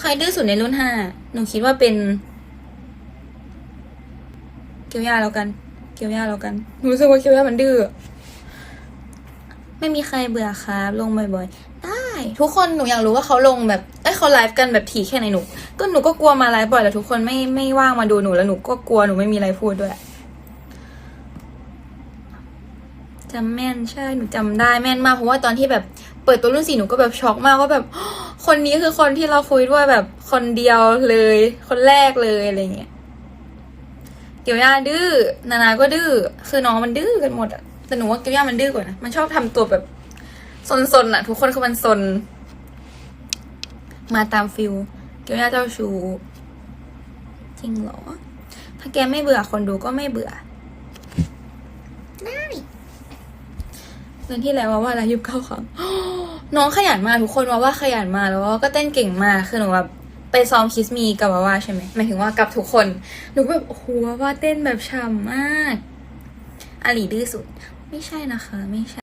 ใครดื้อสุดในรุ่นห้าหนูคิดว่าเป็น เกียวย่าแล้วกัน เกียวย่าแล้วกันหนูรู้สึกว่าเกียวย่ามันดื้อไม่มีใครเบื่อครับ ลงบ่อยๆ ได้ ทุกคนหนูอยากรู้ว่าเขาลงแบบเอ้ยเขาไลฟ์กันแบบถี่แค่ไหนหนู ก็หนูก็กลัวมาไลฟ์บ่อยแล้วทุกคนไม่ไม่ว่างมาดูหนูแล้วหนูก็กลัวหนูไม่มีอะไรพูดด้วย จำแม่นใช่หนูจำได้แม่นมากเพราะว่าตอนที่แบบเปิดตัวรุ่นสี่หนูก็แบบช็อกมากว่าแบบ คนนี้คือคนที่เราคุยด้วยแบบคนเดียวเลย คนแรกเลยอะไรเงี้ยเกียวย่าดื้อนานาก็ดื้อคือน้องมันดื้อกันหมดอะแต่หนูว่าเกียวย่ามันดื้อกว่านะมันชอบทำตัวแบบซนๆอะทุกคนคือมันซนมาตามฟิลเกียวย่าเจ้าชู้จริงเหรอ ถ้าแกไม่เบื่อคนดูก็ไม่เบื่อได้ เดือนที่แล้วว่าว่าอะไรยุบเก้าครั้งน้องขยันมากทุกคนว่าว่าขยันมากแล้วว่าก็เต้นเก่งมากคือหนูแบบไปซ้อมคิสมีกับว่าว่าใช่ไหมหมายถึงว่ากับทุกคนหนูก็แบบโอ้โหว่าว่าเต้นแบบฉ่ำมากอลีดื้อสุด ไม่ใช่นะคะ ไม่ใช่